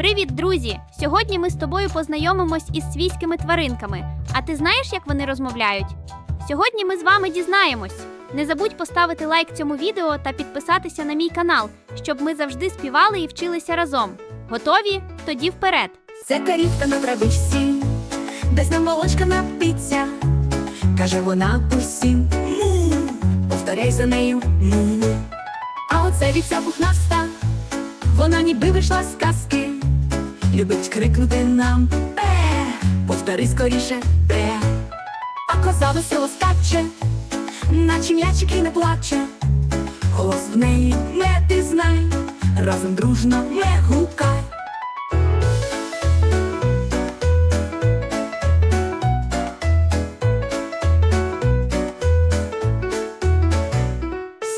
Привіт, друзі! Сьогодні ми з тобою познайомимось із свійськими тваринками. А ти знаєш, як вони розмовляють? Сьогодні ми з вами дізнаємось. Не забудь поставити лайк цьому відео та підписатися на мій канал, щоб ми завжди співали і вчилися разом. Готові? Тоді вперед! Це корівка на травичці, десь нам молочка напиться, каже вона усім повторяй за нею. А оце вівця пухнаста, вона ніби вийшла з казки, любить крикнути нам бе, повтори скоріше бе. А коза весело скаче, наче м'ячик і не плаче. Голос в неї не ти знай, разом дружно не гукай.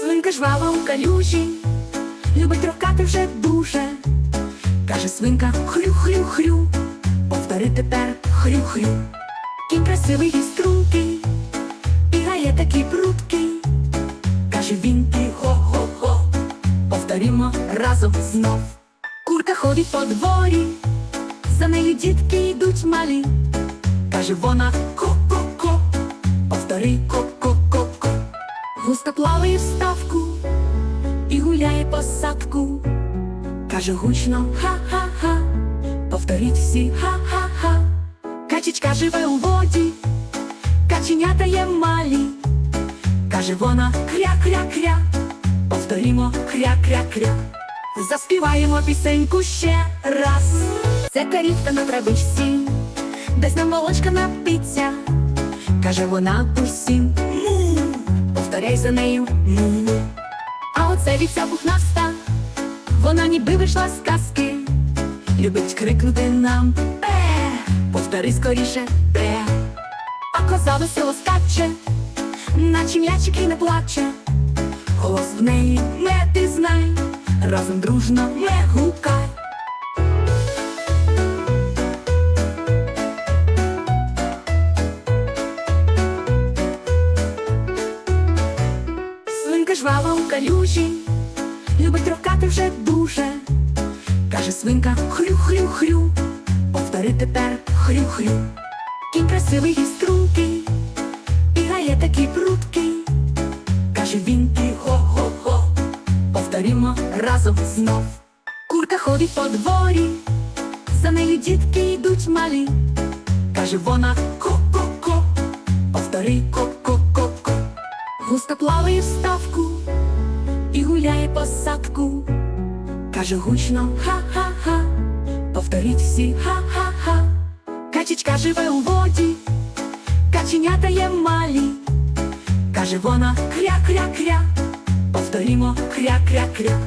Свинка жвава у калюжі, любить трохкати вже дуже. Свинка хрю-хрю-хрю, повтори тепер хрю-хрю. Кінь красивий і стрункий, і грає такий прудкий. Каже він і хо-хо-хо, повторімо разом знов. Курка ходить по дворі, за нею дітки йдуть малі. Каже вона ко-ко-ко, повтори ко-ко-ко-ко. Гуска плаває в ставку і гуляє по садку. Каже гучно ха-ха-ха, повторіть всі ха-ха-ха. Качечка живе у воді, каченята є малі. Каже вона кря-кря-кря, повторімо кря-кря-кря. Заспіваємо пісеньку ще раз. Це корівка на травичці, десь нам молочка напиться. Каже вона усім повторяй за нею. А оце вівця пухнаста, вона ніби вийшла з казки, любить крикнути нам бе, повтори скоріше бе. А коза весело скаче, наче м'ячик і не плаче. Голос в неї не ти знай, разом дружно не гукай. Свинка жвава у калюжі, любить травкати вже дуже. Каже свинка хрю-хрю-хрю, повтори тепер хрю-хрю. Кінь красивий і стрункий, і грає такий прудкий. Каже він і хо-хо-хо, повторімо разом знов. Курка ходить по дворі, за нею дітки йдуть малі. Каже вона ко-ко-ко, по. Каже гучно ха-ха-ха, повторіть всі ха-ха-ха. Качечка живе у воді, каченята є малі. Каже вона кря-кря-кря, повторімо кря-кря-кря.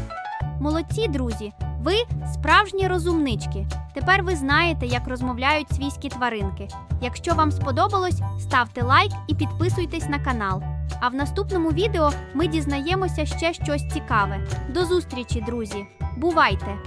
Молодці, друзі! Ви справжні розумнички. Тепер ви знаєте, як розмовляють свійські тваринки. Якщо вам сподобалось, ставте лайк і підписуйтесь на канал. А в наступному відео ми дізнаємося ще щось цікаве. До зустрічі, друзі! Бувайте!